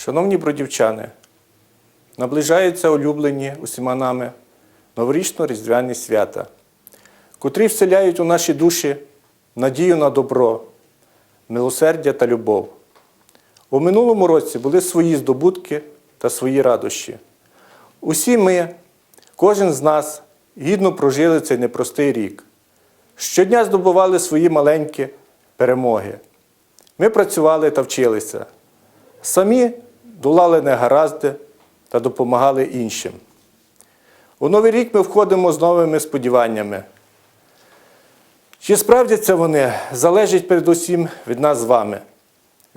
Шановні бродівчани, наближаються улюблені усіма нами новорічно-різдвяні свята, котрі вселяють у наші душі надію на добро, милосердя та любов. У минулому році були свої здобутки та свої радощі. Усі ми, кожен з нас, гідно прожили цей непростий рік. Щодня здобували свої маленькі перемоги. Ми працювали та вчилися. Самі долали негаразди та допомагали іншим. У новий рік ми входимо з новими сподіваннями. Чи справдяться вони, залежить передусім від нас з вами,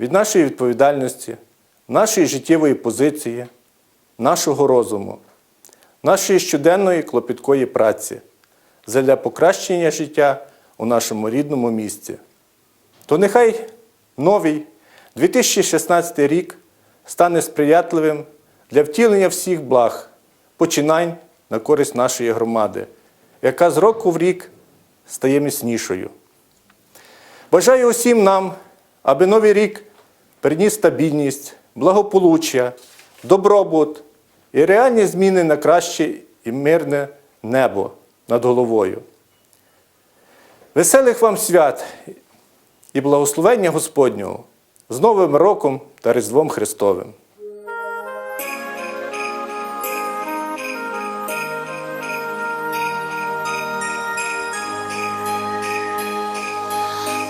від нашої відповідальності, нашої життєвої позиції, нашого розуму, нашої щоденної клопіткої праці задля покращення життя у нашому рідному місті. То нехай новий 2016 рік стане сприятливим для втілення всіх благ, починань на користь нашої громади, яка з року в рік стає міцнішою. Бажаю усім нам, аби новий рік приніс стабільність, благополуччя, добробут і реальні зміни на краще і мирне небо над головою. Веселих вам свят і благословення Господнього з Новим роком та Різдвом Христовим!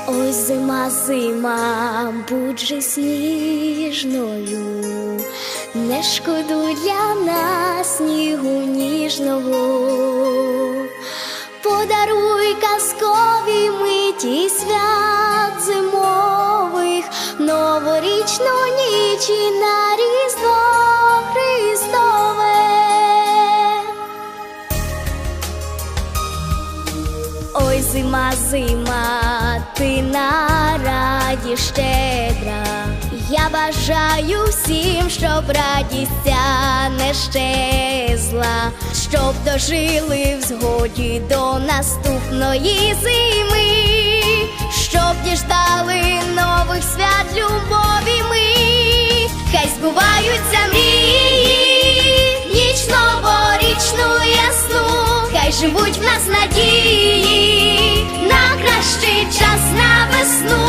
Ось зима, зима, будь же сніжною, не шкодуй для нас снігу ніжного, подаруй казкові миті свят новорічну ніч і на різдво Христове. Ой, зима, зима, ти на раді щедра. Я бажаю всім, щоб радість ця не щезла, щоб дожили в згоді до наступної зими, щоб діждали нових свят любові ми, хай збуваються мрії, ніч новорічну ясну, хай живуть в нас надії на кращий час на весну,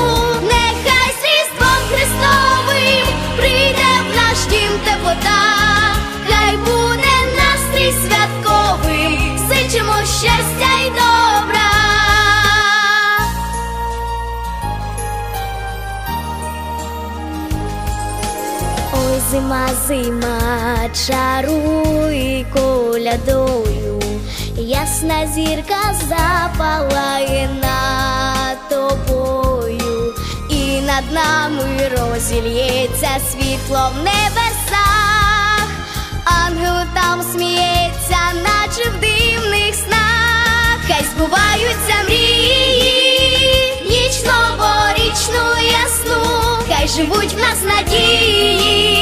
Зима, зима, чаруй колядою, ясна зірка запалає над тобою, і над нами розільється світло в небесах, ангел там сміється, наче в дивних снах, хай збуваються мрії, ніч новорічну ясну, хай живуть в нас надії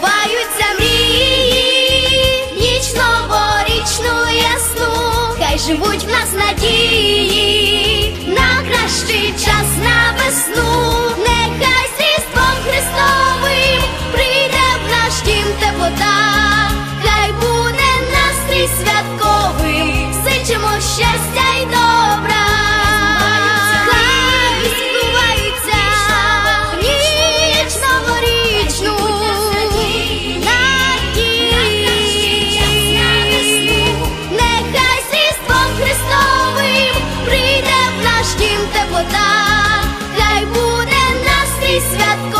збуваються мрії, ніч новорічну ясну, хай живуть в нас надії. На кращий час на святко.